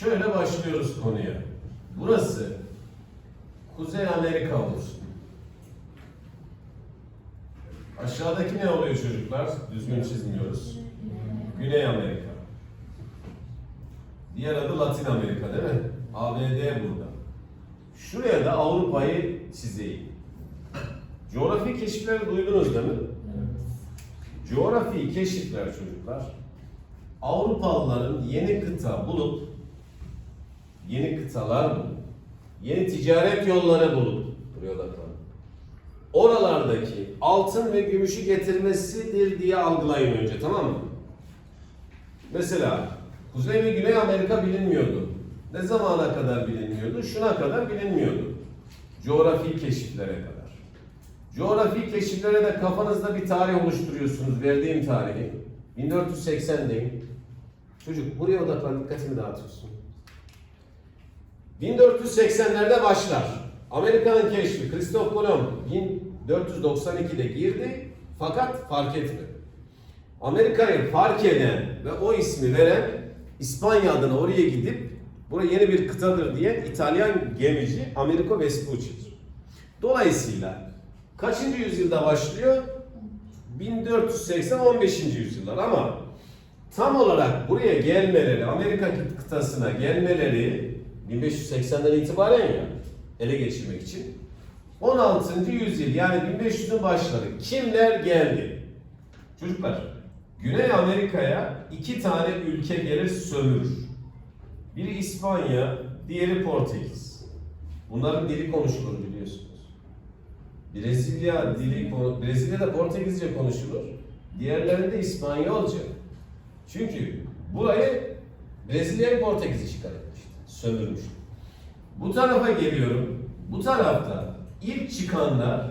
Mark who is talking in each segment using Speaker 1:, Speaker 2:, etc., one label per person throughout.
Speaker 1: Şöyle başlıyoruz konuya. Burası Kuzey Amerika olsun. Aşağıdaki ne oluyor çocuklar? Düzgün çizmiyoruz. Güney Amerika. Diğer adı Latin Amerika değil mi? ABD burada. Şuraya da Avrupa'yı çizeyim. Coğrafi keşifleri duydunuz değil mi? Coğrafi keşifler çocuklar, Avrupalıların yeni kıta bulup, yeni kıtalar bulup, yeni ticaret yolları bulup, buraya odaklanın. Oralardaki altın ve gümüşü getirmesidir diye algılayın önce tamam mı? Mesela Kuzey ve Güney Amerika bilinmiyordu. Ne zamana kadar bilinmiyordu? Şuna kadar bilinmiyordu. Coğrafi keşiflere kadar. Coğrafi keşiflere de kafanızda bir tarih oluşturuyorsunuz. Verdiğim tarihi. 1480'deyim. Çocuk buraya odaklan dikkatimi dağıtıyorsun. 1480'lerde başlar. Amerika'nın keşfi Christoph Kolomb 1492'de girdi fakat fark etmedi. Amerika'yı fark eden ve o ismi veren İspanya adına oraya gidip buraya yeni bir kıtadır diyen İtalyan gemici Americo Vespucci'dir. Dolayısıyla kaçıncı yüzyılda başlıyor? 1480 15. yüzyıllar ama tam olarak buraya gelmeleri, Amerika kıtasına gelmeleri 1580'den itibaren ya ele geçirmek için 16. yüzyıl yani 1500'ün başları kimler geldi? Çocuklar Güney Amerika'ya iki tane ülke gelir sömürür. Biri İspanya, diğeri Portekiz. Bunların dili konuşulur biliyorsunuz. Brezilya dili, Brezilya'da Portekizce konuşulur. Diğerlerinde İspanyolca. Çünkü burayı Brezilya'yı Portekiz işgal Sömürmüştü. Bu tarafa geliyorum. Bu tarafta ilk çıkanlar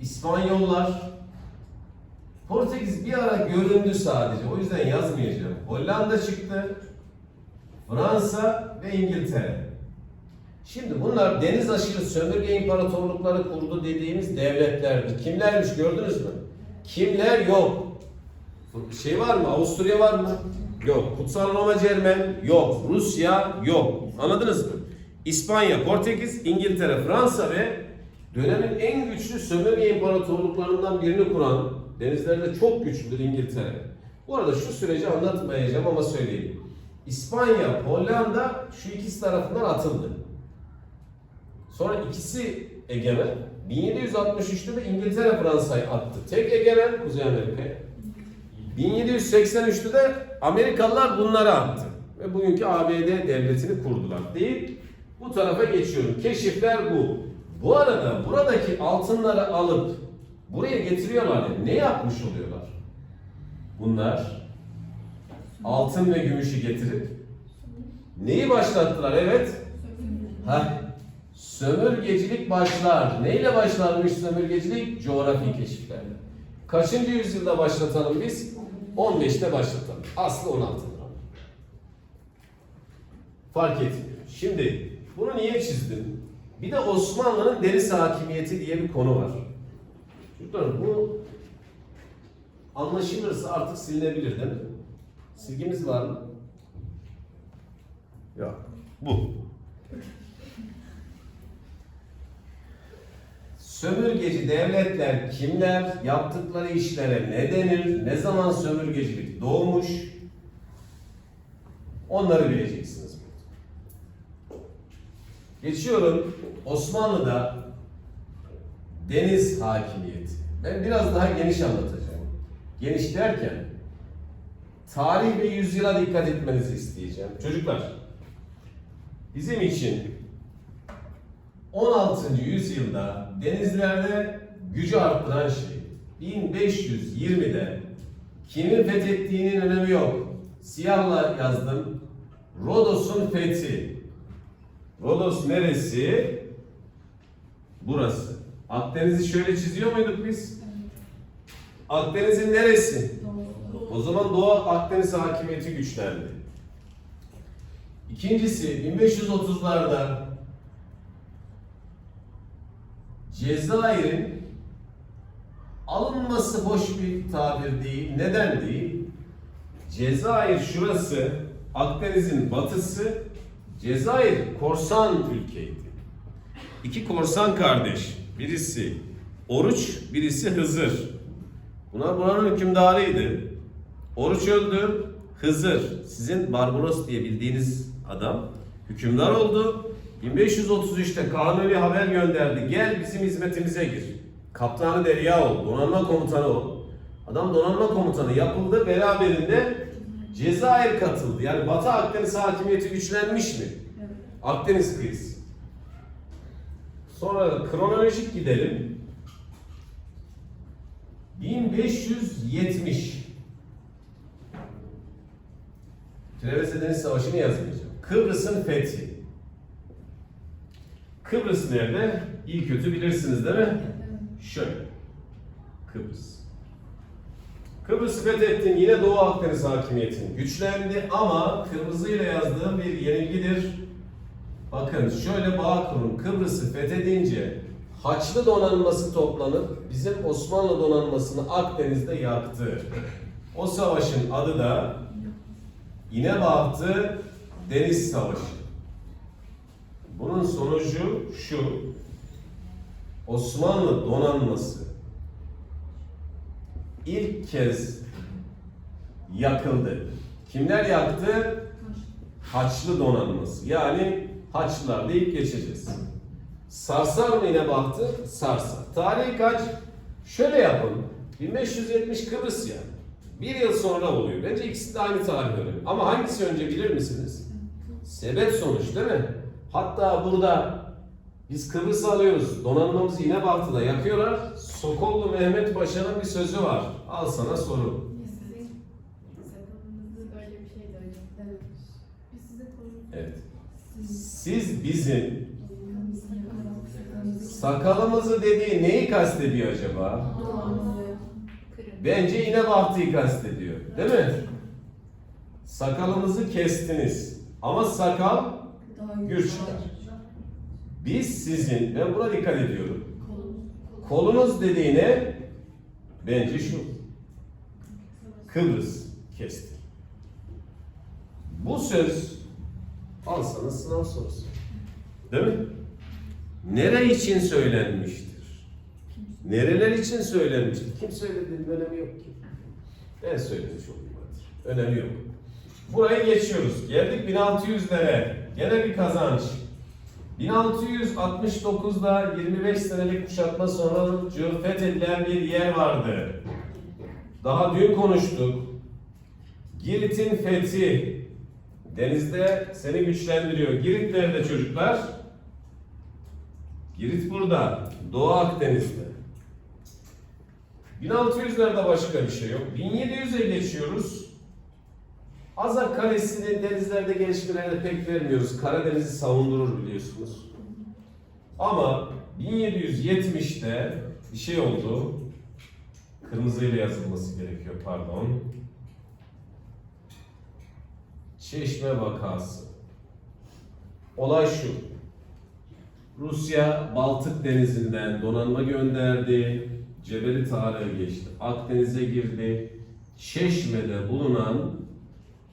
Speaker 1: İspanyollar, Portekiz bir ara göründü sadece. O yüzden yazmayacağım. Hollanda çıktı. Fransa ve İngiltere. Şimdi bunlar deniz aşırı sömürge imparatorlukları kurdu dediğimiz devletlerdir. Kimlermiş gördünüz mü? Kimler yok. Şey var mı? Avusturya var mı? Yok. Kutsal Roma Cermen? Yok. Rusya? Yok. Anladınız mı? İspanya, Portekiz, İngiltere, Fransa ve dönemin en güçlü sömürge imparatorluklarından birini kuran denizlerde çok güçlüdür İngiltere. Bu arada şu süreci anlatmayacağım ama söyleyeyim. İspanya, Hollanda şu ikisi tarafından atıldı. Sonra ikisi egemen. 1763'te de İngiltere Fransa'yı attı. Tek egemen Kuzey Amerika'ya. 1783'te de Amerikalılar bunları attı. Ve bugünkü ABD devletini kurdular. Değil. Bu tarafa geçiyorum. Keşifler bu. Bu arada buradaki altınları alıp buraya getiriyorlar. Yani ne yapmış oluyorlar? Bunlar altın ve gümüşü getirip neyi başlattılar? Evet. Heh, sömürgecilik başlar. Neyle başlarmış sömürgecilik? Coğrafi keşiflerle. Kaçıncı yüzyılda başlatalım biz? 15'te başlatalım. Aslı 16'dır. Fark etmiyor. Şimdi bunu niye çizdim? Bir de Osmanlı'nın deniz hakimiyeti diye bir konu var. Çocuklar bu anlaşılırsa artık silinebilir değil mi? Silgimiz var mı? Yok. Bu. Sömürgeci devletler kimler, yaptıkları işlere ne denir, ne zaman sömürgecilik doğmuş, onları bileceksiniz. Geçiyorum Osmanlı'da deniz hakimiyeti. Ben biraz daha geniş anlatacağım. Geniş derken tarih ve yüzyıla dikkat etmenizi isteyeceğim. Çocuklar, bizim için 16. yüzyılda denizlerde gücü arttıran şey 1520'de kimin fethettiğinin önemi yok. Siyahla yazdım. Rodos'un fethi. Rodos neresi? Burası. Akdeniz'i şöyle çiziyor muyduk biz? Akdeniz'in neresi? O zaman Doğu Akdeniz hakimiyeti güçlendi. İkincisi 1530'larda Cezayir'in alınması boş bir tabir değil. Neden değil? Cezayir şurası Akdeniz'in batısı Cezayir korsan ülkeydi. İki korsan kardeş. Birisi Oruç, birisi Hızır. Bunlar buranın hükümdarıydı. Oruç öldü. Hızır, sizin Barbaros diye bildiğiniz adam hükümdar oldu. 1533'te Kanuni haber gönderdi. Gel bizim hizmetimize gir. Kaptanı Derya ol, donanma komutanı ol. Adam donanma komutanı yapıldı. Beraberinde Cezayir katıldı. Yani Batı Akdeniz hakimiyeti güçlenmiş mi? Akdeniz kıyısı. Sonra kronolojik gidelim. 1570 Trevese Deniz Savaşı'nı yazmayacağım. Kıbrıs'ın fethi. Kıbrıs nerede? İyi kötü bilirsiniz değil mi? Şöyle. Kıbrıs. Kıbrıs'ı fethettin yine Doğu Akdeniz hakimiyetin güçlendi ama kırmızıyla yazdığım bir yenilgidir. Bakın şöyle bağ kurun. Kıbrıs'ı fethedince Haçlı donanması toplanıp bizim Osmanlı donanmasını Akdeniz'de yaktı. O savaşın adı da İnebahtı Deniz Savaşı. Sonucu şu. Osmanlı donanması ilk kez yakıldı. Kimler yaktı? Haçlı donanması. Yani Haçlılar deyip geçeceğiz. Sarsar mı yine baktı? Sarsar. Tarihi kaç? Şöyle yapın. 1570 Kıbrıs ya. Bir yıl sonra oluyor. Bence ikisi de aynı tarih dönemi. Ama hangisi önce bilir misiniz? Sebep sonuç değil mi? Hatta burada biz Kıbrıs'ı alıyoruz. Donanmamızı yine Bahtı'da yakıyorlar. Sokollu Mehmet Paşa'nın bir sözü var. Al sana soru.
Speaker 2: Evet. Siz
Speaker 1: bizim sakalımızı dediği neyi kastediyor acaba? Bence yine Bahtı'yı kastediyor. Değil mi? Sakalımızı kestiniz. Ama sakal çıkar. Biz sizin, ben buna dikkat ediyorum. Kolunuz dediğine bence şu. Kıbrıs kesti. Bu söz al sana sınav sorusu. Değil mi? Nere için söylenmiştir? Nereler için söylenmiştir? Kim söylediğinin önemi yok ki. Ben söylemiş olayım hadi. Önemi yok. Burayı geçiyoruz. Geldik 1600'lere. Gene bir kazanç. 1669'da 25 senelik kuşatma sonucu fethedilen bir yer vardı. Daha dün konuştuk. Girit'in fethi denizde seni güçlendiriyor. Girit nerede çocuklar? Girit burada. Doğu Akdeniz'de. 1600'lerde başka bir şey yok. 1700'e geçiyoruz. Azak Kalesi'ni denizlerde gelişmelerde pek vermiyoruz. Karadeniz'i savundurur biliyorsunuz. Ama 1770'te bir şey oldu. Kırmızıyla yazılması gerekiyor pardon. Çeşme vakası. Olay şu. Rusya Baltık Denizi'nden donanma gönderdi. Cebeli Tarık'a geçti. Akdeniz'e girdi. Çeşme'de bulunan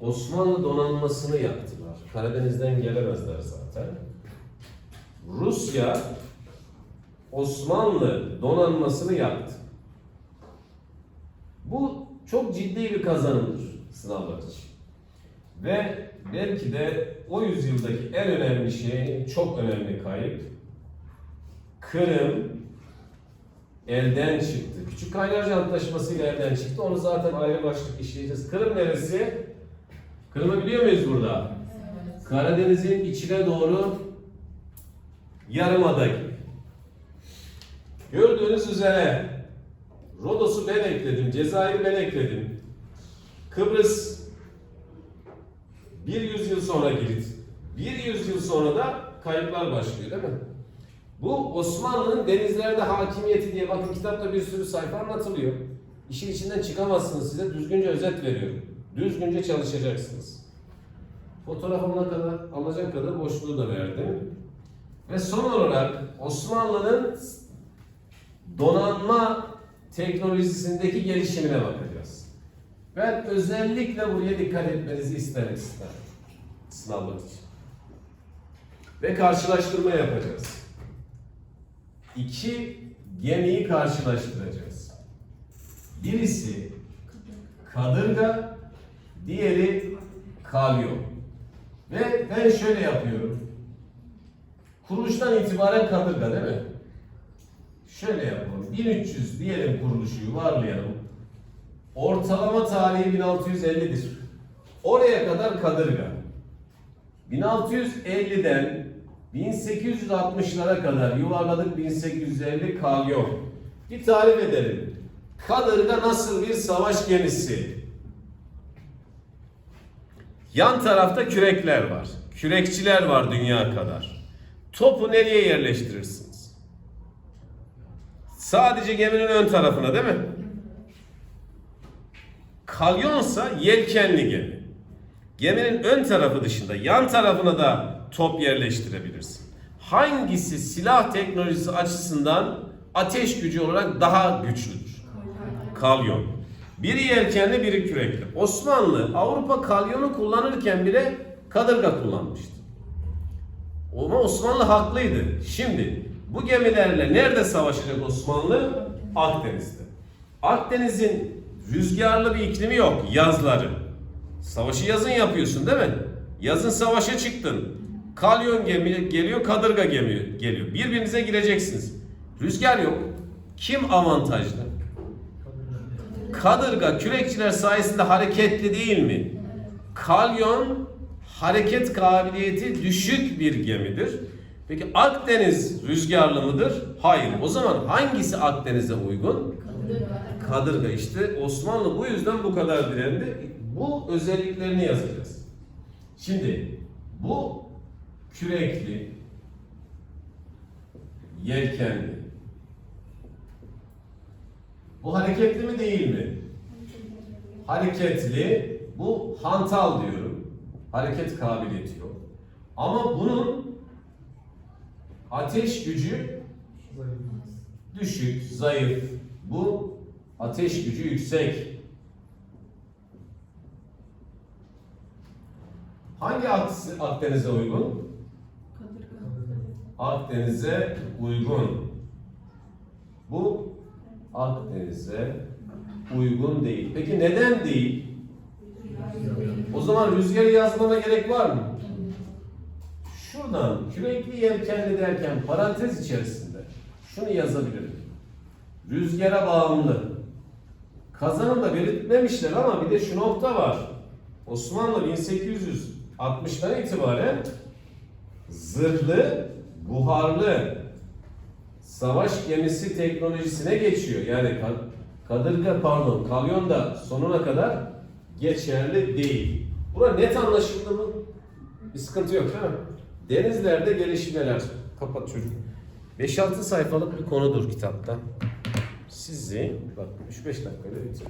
Speaker 1: Osmanlı donanmasını yaktılar. Karadeniz'den gelemezler zaten. Rusya Osmanlı donanmasını yaktı. Bu çok ciddi bir kazanımdır sınavlar için. Ve belki de o yüzyıldaki en önemli şey, çok önemli kayıp, Kırım elden çıktı. Küçük Kaynarca Antlaşması ile elden çıktı. Onu zaten ayrı başlık işleyeceğiz. Kırım neresi? Kırım'ı biliyor muyuz burada? Karadeniz'in içine doğru yarımada gibi. Gördüğünüz üzere Rodos'u ben ekledim, Cezayir'i ben ekledim. Kıbrıs bir yüzyıl sonra Girit, bir yüzyıl sonra da kayıplar başlıyor değil mi? Bu Osmanlı'nın denizlerde hakimiyeti diye bakın kitapta bir sürü sayfa anlatılıyor. İşin içinden çıkamazsınız size düzgünce özet veriyorum. Düzgünce çalışacaksınız. Fotoğrafımına kadar alacak kadar boşluğu da verdim. Ve son olarak Osmanlı'nın donanma teknolojisindeki gelişimine bakacağız. Ben özellikle buraya dikkat etmenizi isterim isterim. Sınavlar için. Ve karşılaştırma yapacağız. İki gemiyi karşılaştıracağız. Birisi kadırga, diğeri kalyon. Ve ben şöyle yapıyorum. Kuruluştan itibaren kadırga değil mi? Şöyle yapalım. 1300 diyelim kuruluşu yuvarlayalım. Ortalama tarihi 1650'dir. Oraya kadar kadırga. 1650'den 1860'lara kadar yuvarladık 1850 kalyon. Bir tarif edelim. Kadırga nasıl bir savaş gemisi? Yan tarafta kürekler var. Kürekçiler var dünya kadar. Topu nereye yerleştirirsiniz? Sadece geminin ön tarafına değil mi? Kalyonsa yelkenli gemi. Geminin ön tarafı dışında yan tarafına da top yerleştirebilirsin. Hangisi silah teknolojisi açısından ateş gücü olarak daha güçlüdür? Kalyon. Biri yelkenli, biri kürekli. Osmanlı Avrupa kalyonu kullanırken bile kadırga kullanmıştı. Ama Osmanlı haklıydı. Şimdi bu gemilerle nerede savaşacak Osmanlı? Akdeniz'de. Akdeniz'in rüzgarlı bir iklimi yok yazları. Savaşı yazın yapıyorsun değil mi? Yazın savaşa çıktın. Kalyon gemi geliyor, kadırga gemi geliyor. Birbirinize gireceksiniz. Rüzgar yok. Kim avantajlı? Kadırga kürekçiler sayesinde hareketli değil mi? Kalyon hareket kabiliyeti düşük bir gemidir. Peki Akdeniz rüzgarlı mıdır? Hayır. O zaman hangisi Akdeniz'e uygun? Kadırga işte Osmanlı bu yüzden bu kadar direndi. Bu özelliklerini yazacağız. Şimdi bu kürekli, yelkenli. Bu hareketli mi değil mi? Hareketli. Bu hantal diyorum. Hareket kabiliyeti yok. Ama bunun ateş gücü düşük, zayıf. Bu ateş gücü yüksek. Hangi Ak- Akdeniz'e uygun? Akdeniz'e uygun. Bu Akdeniz'e uygun değil. Peki neden değil? O zaman rüzgarı yazmama gerek var mı? Şuradan kürekli yelkenli derken parantez içerisinde şunu yazabilirim. Rüzgara bağımlı. Kazanımda belirtmemişler ama bir de şu nokta var. Osmanlı 1860'dan itibaren zırhlı, buharlı savaş gemisi teknolojisine geçiyor. Yani ka- kadırga pardon kalyon da sonuna kadar geçerli değil. Bura net anlaşıldı mı? Bir sıkıntı yok değil mi? Denizlerde gelişmeler. Kapat çocuk. 5-6 sayfalık bir konudur kitapta. Sizi bak 3-5 dakikada bitir.